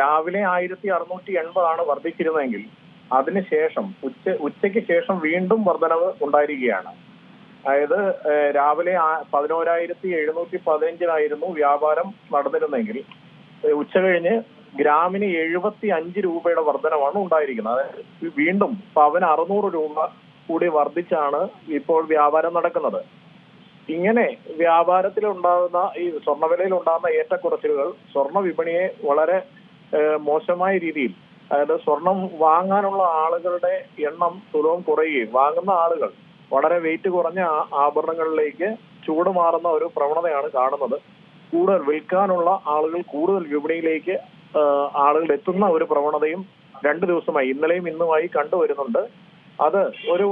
രാവിലെ ആയിരത്തി അറുന്നൂറ്റി എൺപതാണ് വർദ്ധിച്ചിരുന്നതെങ്കിൽ അതിനുശേഷം ഉച്ച ഉച്ചയ്ക്ക് ശേഷം വീണ്ടും വർധനവ് ഉണ്ടായിരിക്കുകയാണ്. അതായത് രാവിലെ പതിനോരായിരത്തി എഴുന്നൂറ്റി പതിനഞ്ചിലായിരുന്നു വ്യാപാരം നടന്നിരുന്നെങ്കിൽ ഉച്ച കഴിഞ്ഞ് ഗ്രാമിന് എഴുപത്തി അഞ്ച് രൂപയുടെ വർധനമാണ് ഉണ്ടായിരിക്കുന്നത്. അതായത് വീണ്ടും പവന് അറുന്നൂറ് രൂപ കൂടി വർദ്ധിച്ചാണ് ഇപ്പോൾ വ്യാപാരം നടക്കുന്നത്. ഇങ്ങനെ വ്യാപാരത്തിൽ ഉണ്ടാകുന്ന ഈ സ്വർണവിലയിൽ ഉണ്ടാകുന്ന ഏറ്റക്കുറച്ചിലുകൾ സ്വർണ വിപണിയെ വളരെ മോശമായ രീതിയിൽ അതായത് സ്വർണം വാങ്ങാനുള്ള ആളുകളുടെ എണ്ണം തുലവും കുറയുകയും വാങ്ങുന്ന ആളുകൾ വളരെ വെയിറ്റ് കുറഞ്ഞ ആഭരണങ്ങളിലേക്ക് ചൂട് മാറുന്ന ഒരു പ്രവണതയാണ് കാണുന്നത്. കൂടുതൽ വിൽക്കാനുള്ള ആളുകൾ കൂടുതൽ വിപണിയിലേക്ക് ആളുകൾ എത്തുന്ന ഒരു പ്രവണതയും രണ്ടു ദിവസമായി ഇന്നലെയും ഇന്നുമായി കണ്ടുവരുന്നുണ്ട്. അത് ഒരു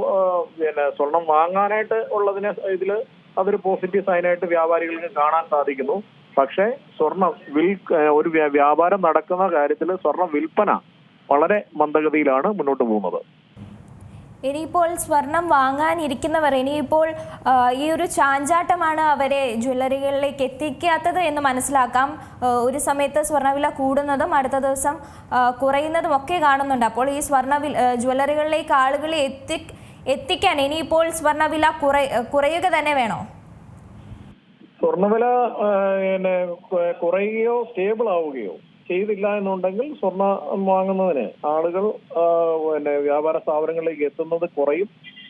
പിന്നെ സ്വർണം വാങ്ങാനായിട്ട് ഉള്ളതിനെ ഇതിൽ അതൊരു പോസിറ്റീവ് സൈനായിട്ട് വ്യാപാരികൾക്ക് കാണാൻ സാധിക്കുന്നു. പക്ഷേ സ്വർണം വിൽ ഒരു വ്യാപാരം നടക്കുന്ന കാര്യത്തിൽ സ്വർണം വിൽപ്പന വളരെ മന്ദഗതിയിലാണ് മുന്നോട്ട് പോകുന്നത്. ഇനിയിപ്പോൾ സ്വർണം വാങ്ങാനിരിക്കുന്നവർ ഇനിയിപ്പോൾ ഈ ഒരു ചാഞ്ചാട്ടമാണ് അവരെ ജ്വല്ലറികളിലേക്ക് എത്തിക്കാത്തത് എന്ന് മനസ്സിലാക്കാം. ഒരു സമയത്ത് സ്വർണവില കൂടുന്നതും അടുത്ത ദിവസം കുറയുന്നതും ഒക്കെ കാണുന്നുണ്ട്. അപ്പോൾ ഈ സ്വർണ വില- ആ, ജ്വല്ലറികളിലേക്ക് ആളുകളെ എത്തി എത്തിക്കാൻ ഇനിയിപ്പോൾ സ്വർണവില കുറ കുറയുക തന്നെ വേണോ? കു- കുറയുകയോ സ്റ്റേബിൾ ആവുകയോ ചെയ്തില്ല എന്നുണ്ടെങ്കിൽ സ്വർണം വാങ്ങുന്നതിന് ആളുകൾ പിന്നെ വ്യാപാര സ്ഥാപനങ്ങളിലേക്ക് എത്തുന്നത് കുറയും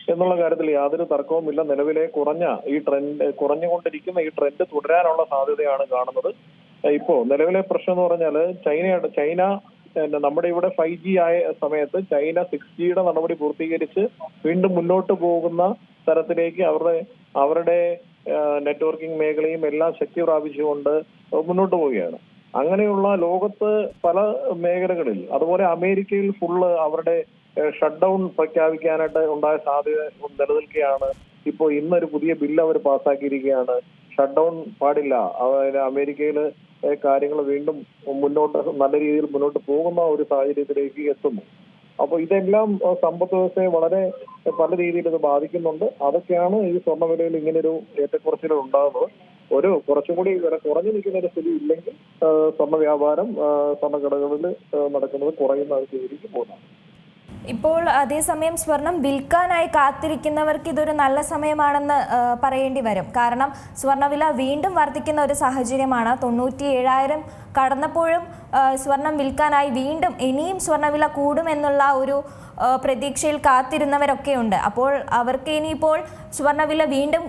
എന്നുള്ള കാര്യത്തിൽ യാതൊരു തർക്കവുമില്ല. നിലവിലെ കുറഞ്ഞ ഈ ട്രെൻഡ് കുറഞ്ഞുകൊണ്ടിരിക്കുന്ന ഈ ട്രെൻഡ് തുടരാനുള്ള സാധ്യതയാണ് കാണുന്നത്. ഇപ്പോ നിലവിലെ പ്രശ്നം എന്ന് പറഞ്ഞാൽ ചൈനയുടെ ചൈന നമ്മുടെ ഇവിടെ ഫൈവ് ജി ആയ സമയത്ത് ചൈന സിക്സ് ജിയുടെ നടപടി പൂർത്തീകരിച്ച് വീണ്ടും മുന്നോട്ട് പോകുന്ന തരത്തിലേക്ക് അവരുടെ അവരുടെ നെറ്റ്വർക്കിംഗ് മേഖലയും എല്ലാം ശക്തി പ്രാപിച്ചുകൊണ്ട് മുന്നോട്ട് പോവുകയാണ്. അങ്ങനെയുള്ള ലോകത്ത് പല മേഖലകളിൽ അതുപോലെ അമേരിക്കയിൽ ഫുള്ള് അവരുടെ ഷട്ട് ഡൗൺ പ്രഖ്യാപിക്കാനായിട്ട് ഉണ്ടായ സാധ്യത നിലനിൽക്കുകയാണ്. ഇപ്പോൾ ഇന്നൊരു പുതിയ ബില്ല് അവർ പാസ്സാക്കിയിരിക്കുകയാണ് ഷട്ട് ഡൗൺ പാടില്ല. അമേരിക്കയിൽ കാര്യങ്ങൾ വീണ്ടും മുന്നോട്ട് നല്ല രീതിയിൽ മുന്നോട്ട് പോകുന്ന ഒരു സാഹചര്യത്തിലേക്ക് എത്തുന്നു അപ്പൊ ഇതെല്ലാം സമ്പദ് വ്യവസ്ഥയെ വളരെ പല രീതിയിൽ ഇത് ബാധിക്കുന്നുണ്ട്. അതൊക്കെയാണ് ഈ സ്വർണവിലയിൽ ഇങ്ങനൊരു ഏറ്റക്കുറച്ചിൽ ഉണ്ടാകുന്നത് ഒരു കുറച്ചും കൂടി വില കുറഞ്ഞു നിൽക്കുന്ന ഒരു സ്ഥിതി ഇല്ലെങ്കിൽ സ്വർണ വ്യാപാരം സ്വർണ കടകളിൽ നടക്കുന്നത് കുറയുന്ന ഒരു സ്ഥിതിയിലേക്ക് പോകുന്നതാണ്. ഇപ്പോൾ അതേസമയം സ്വർണം വിൽക്കാനായി കാത്തിരിക്കുന്നവർക്ക് ഇതൊരു നല്ല സമയമാണെന്ന് പറയേണ്ടി വരും. കാരണം സ്വർണവില വീണ്ടും വർദ്ധിക്കുന്ന ഒരു സാഹചര്യമാണ്. തൊണ്ണൂറ്റി ഏഴായിരം കടന്നപ്പോഴും സ്വർണം വിൽക്കാനായി വീണ്ടും ഇനിയും സ്വർണവില കൂടുമെന്നുള്ള ഒരു പ്രതീക്ഷയിൽ കാത്തിരുന്നവരൊക്കെ ഉണ്ട്. അപ്പോൾ അവർക്ക് ഇനിയിപ്പോൾ സ്വർണവില വീണ്ടും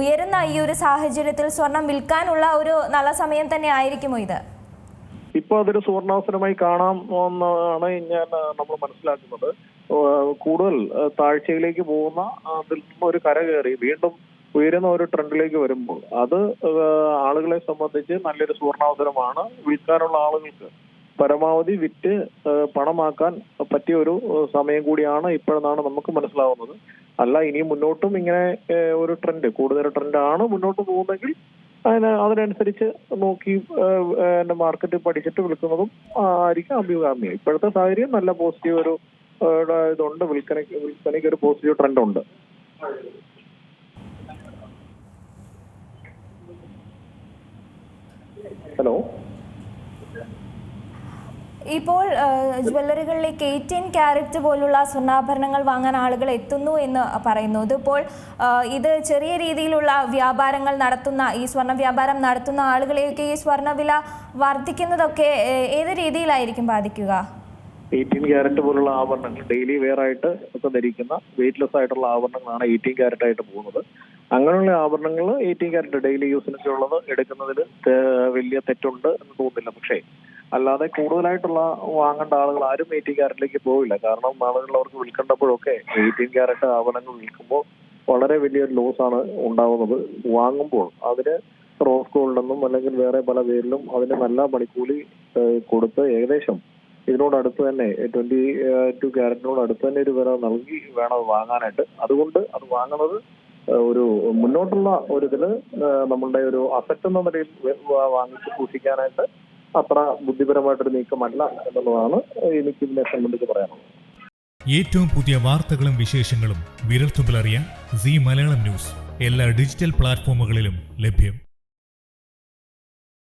ഉയരുന്ന ഈ ഒരു സാഹചര്യത്തിൽ സ്വർണം വിൽക്കാനുള്ള ഒരു നല്ല സമയം തന്നെ ആയിരിക്കുമോ ഇത്? ഇപ്പൊ അതൊരു സുവർണാവസരമായി കാണാം എന്നാണ് ഞാൻ നമ്മൾ മനസ്സിലാക്കുന്നത്. കൂടുതൽ താഴ്ചയിലേക്ക് പോകുന്ന അതിൽ നിന്ന് ഒരു കര കയറി വീണ്ടും ഉയരുന്ന ഒരു ട്രെൻഡിലേക്ക് വരുമ്പോൾ അത് ആളുകളെ സംബന്ധിച്ച് നല്ലൊരു സുവർണാവസരമാണ്. വിൽക്കാനുള്ള ആളുകൾക്ക് പരമാവധി വിറ്റ് പണമാക്കാൻ പറ്റിയ ഒരു സമയം കൂടിയാണ് ഇപ്പോഴെന്നാണ് നമുക്ക് മനസ്സിലാവുന്നത്. അല്ല ഇനി മുന്നോട്ടും ഇങ്ങനെ ഒരു ട്രെൻഡ് കൂടുതൽ ട്രെൻഡാണ് മുന്നോട്ട് പോകുന്നതെങ്കിൽ അതിന് അതിനനുസരിച്ച് നോക്കി മാർക്കറ്റ് പഠിച്ചിട്ട് വിൽക്കുന്നതും ആയിരിക്കും അഭികാമ്യം. ഇപ്പോഴത്തെ സാഹചര്യം നല്ല പോസിറ്റീവ് ഒരു ഇതുണ്ട്. വിൽപ്പനയ്ക്ക് വിൽപ്പനയ്ക്ക് ഒരു പോസിറ്റീവ് ട്രെൻഡ് ഉണ്ട്. ഹലോ ഇപ്പോൾ ജ്വല്ലറികളിലെ എയ്റ്റീൻ ക്യാരറ്റ് പോലുള്ള സ്വർണാഭരണങ്ങൾ വാങ്ങാൻ ആളുകൾ എത്തുന്നു എന്ന് പറയുന്നു. ഇതിപ്പോൾ ഇത് ചെറിയ രീതിയിലുള്ള വ്യാപാരങ്ങൾ നടത്തുന്ന ഈ സ്വർണ വ്യാപാരം നടത്തുന്ന ആളുകളെയൊക്കെ ഈ സ്വർണവില വർദ്ധിക്കുന്നതൊക്കെ ഏത് രീതിയിലായിരിക്കും ബാധിക്കുക? എയ്റ്റീൻ ക്യാരറ്റ് പോലുള്ള ആഭരണങ്ങൾ ഡെയിലി വെയർ ആയിട്ട് ഒക്കെ ധരിക്കുന്ന വെയിറ്റ്ലെസ് ആയിട്ടുള്ള ആഭരണങ്ങളാണ് എയ്റ്റീൻ ക്യാരറ്റ് ആയിട്ട് പോകുന്നത്. അങ്ങനെയുള്ള ആഭരണങ്ങൾ എയ്റ്റീൻ ക്യാരറ്റ് ഡെയിലി യൂസിനൊക്കെ ഉള്ളത് എടുക്കുന്നതിൽ വലിയ തെറ്റുണ്ട് എന്ന് തോന്നുന്നില്ല. പക്ഷേ അല്ലാതെ കൂടുതലായിട്ടുള്ള വാങ്ങേണ്ട ആളുകൾ ആരും എയ്റ്റീൻ ക്യാരറ്റിലേക്ക് പോവില്ല. കാരണം ആളുകൾ അവർക്ക് വിൽക്കേണ്ടപ്പോഴൊക്കെ എയ്റ്റീൻ ക്യാരറ്റ് ആഭരണങ്ങൾ വിൽക്കുമ്പോൾ വളരെ വലിയൊരു ലോസ് ആണ് ഉണ്ടാവുന്നത് വാങ്ങുമ്പോൾ. അതിന് റോസ് ഗോൾഡെന്നും അല്ലെങ്കിൽ വേറെ പല പേരിലും അതിന് നല്ല പണിക്കൂലി കൊടുത്ത് ഏകദേശം ഇതിനോടടുത്ത് തന്നെ ട്വന്റി ടു ക്യാരറ്റിനോട് അടുത്ത് തന്നെ ഒരു വില നൽകി വേണം വാങ്ങാനായിട്ട്. അതുകൊണ്ട് അത് വാങ്ങുന്നത് ഒരു മുന്നോട്ടുള്ള ഒരു ഇതിൽ നമ്മളുടെ ഒരു അസറ്റ് എന്ന നിലയിൽ വാങ്ങിച്ച് സൂക്ഷിക്കാനായിട്ട് അത്ര ബുദ്ധിപരമായിട്ടൊരു നീക്കമല്ല എന്നുള്ളതാണ് എനിക്ക് ഇതിനെ സംബന്ധിച്ച് പറയാനുള്ളത്. ഏറ്റവും പുതിയ വാർത്തകളും വിശേഷങ്ങളും വിരൽത്തുമ്പിലറിയാൻ സി മലയാളം ന്യൂസ് എല്ലാ ഡിജിറ്റൽ പ്ലാറ്റ്ഫോമുകളിലും ലഭ്യം.